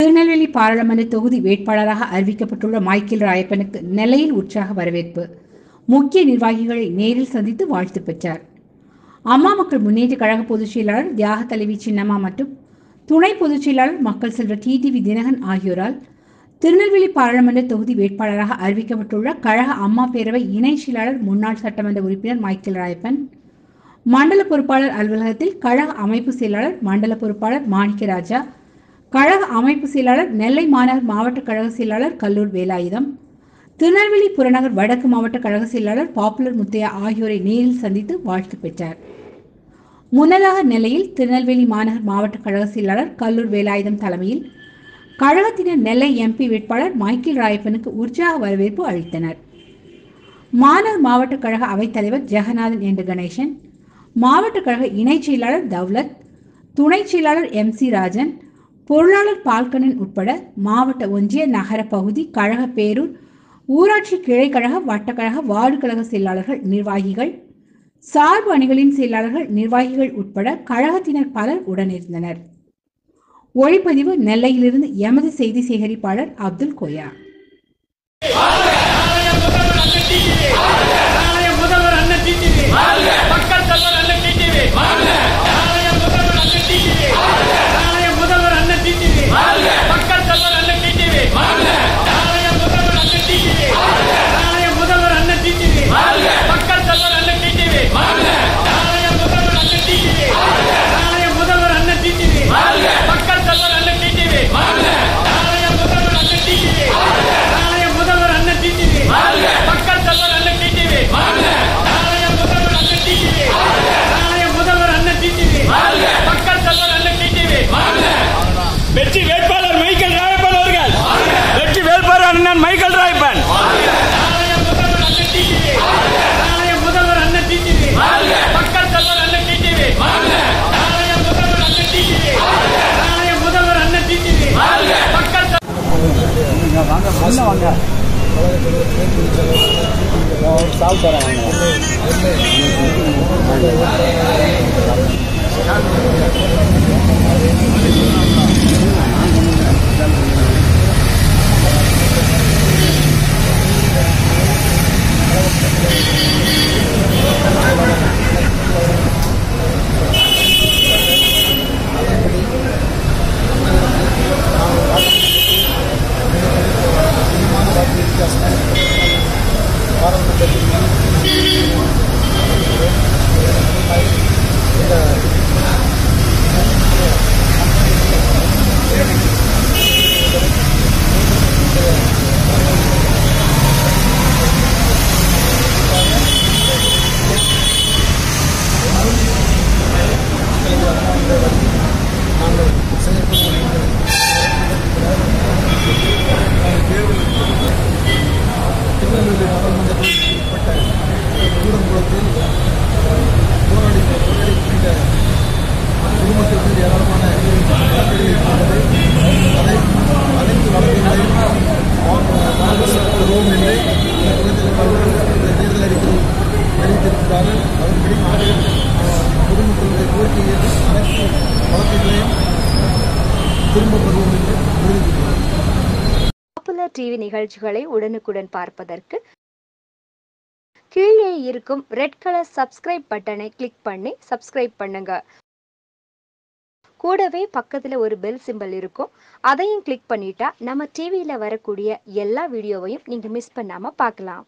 திருநெல்வேலி பாராளுமன்ற தொகுதி வேட்பாளராக அறிவிக்கப்பட்டுள்ள மைக்கேல் ராயப்பனுக்கு நெல்லையில் உற்சாக வரவேற்பு. முக்கிய நிர்வாகிகளை நேரில் சந்தித்து வாழ்த்து பெற்றார். அம்மா மக்கள் முன்னேற்ற கழக பொதுச் செயலாளர் தியாக தலைவி சின்னம்மா மற்றும் துணை பொதுச் செயலாளர் மக்கள் செல்வர் டிடிவி தினகன் ஆகியோரால் திருநெல்வேலி பாராளுமன்ற தொகுதி வேட்பாளராக அறிவிக்கப்பட்டுள்ள கழக அம்மா பேரவை இணை செயலாளர் முன்னாள் சட்டமன்ற உறுப்பினர் மைக்கேல் ராயப்பன் மண்டல பொறுப்பாளர் அலுவலகத்தில் கழக அமைப்பு செயலாளர் மண்டல பொறுப்பாளர் மாணிக்கராஜா கழக அமைப்பு செயலாளர் நெல்லை மாநகர் மாவட்ட கழக செயலாளர் கல்லூர் வேலாயுதம் திருநெல்வேலி புறநகர் வடக்கு மாவட்ட கழக செயலாளர் பாப்புலர் முத்தையா ஆகியோரை நேரில் சந்தித்து வாழ்த்து பெற்றார். முன்னதாக நெல்லையில் திருநெல்வேலி மாநகர் மாவட்ட கழக செயலாளர் கல்லூர் வேலாயுதம் தலைமையில் கழகத்தினர் நெல்லை எம்பி வேட்பாளர் மைக்கேல் ராயப்பனுக்கு உற்சாக வரவேற்பு அளித்தனர். மாநகர் மாவட்ட கழக அவைத்தலைவர் ஜெகநாதன் என்ற கணேசன் மாவட்ட கழக இணைச் செயலாளர் தௌலத் துணைச் செயலாளர் எம் சி ராஜன் பொருளாளர் பால்கனன் உட்பட மாவட்ட ஒன்றிய நகர பகுதி கழக பேரூர் ஊராட்சி கிளைக்கழக வட்டக்கழக வார்டு கழக செயலாளர்கள் நிர்வாகிகள் சார்பு அணிகளின் செயலாளர்கள் நிர்வாகிகள் உட்பட கழகத்தினர் பலர் உடனிருந்தனர். ஒளிப்பதிவு நெல்லையிலிருந்து எமது செய்தி சேகரிப்பாளர் அப்துல் கோயா முதல்வர் மக்கள் தலைவர் அண்ணன் டிடிவி நாளைய முதல்வர் அண்ணன் டிடிவி நாளைய முதல்வர் அண்ணன் டிடிவி மக்கள் தலைவர் அண்ணன் டிடிவி நாளைய முதல்வர் அண்ணன் டிடிவி நாளைய முதல்வர் அண்ணன் டிடிவி மக்கள் தலைவர் அண்ணன் டிடிவி நாளைய முதல்வர் அண்ணன் டிடிவி நாளைய முதல்வர் அண்ணன் டிடிவி மக்கள் தலைவர் அண்ணன் டிடிவி நாளைய முதல்வர் அண்ணன் டிடிவி நாளைய முதல்வர் அண்ணன் டிடிவி மக்கள் தலைவர் அண்ணன் டிடிவி நாளைய முதல்வர் அண்ணன் டிடிவி நாளைய முதல்வர் அண்ணன் டிடிவி மக்கள் தலைவர் அண்ணன் டிடிவி வெற்றி வேட்பாளர் மைக்கேல் ராயப்பன் அவர்கள் வெற்றி வேட்பாளர் அண்ணன் மைக்கேல் ராயப்பன் நாளைய முதல்வர் அண்ணன் டிடிவி நாளைய முதல்வர் அண்ணன் டிடிவி மக்கள் தலைவர் அண்ணன் டிடிவி நாளைய முதல்வர் அண்ணன் டிடிவி நாளைய முதல்வர் அண்ணன் டிடிவி மக்கள் தலைவர் திருநெல்வேலி உட்பட்ட கூடங்குளத்தில் போராடி போராடி புரிந்த குடும்பத்திற்கு ஏராளமான அதை அனைத்து வழக்குகளையும் என்று இந்த குளத்தில் இந்த தேர்தல் அறிக்கையில் அதன்படி நாங்கள் பொதுமக்களுடைய கோரிக்கையை அனைத்து வழக்குகளையும் பெறுவோம் என்று பாப்புலர் டிவி நிகழ்ச்சிகளை உடனுக்குடன் பார்ப்பதற்கு கீழே இருக்கும் ரெட் கலர் சப்ஸ்கிரைப் பட்டனை கிளிக் பண்ணி சப்ஸ்கிரைப் பண்ணுங்க. கூடவே பக்கத்துல ஒரு பெல் சிம்பல் இருக்கும். அதையும் கிளிக் பண்ணிட்டா நம்ம டிவியில் வரக்கூடிய எல்லா வீடியோவையும் நீங்க மிஸ் பண்ணாம பார்க்கலாம்.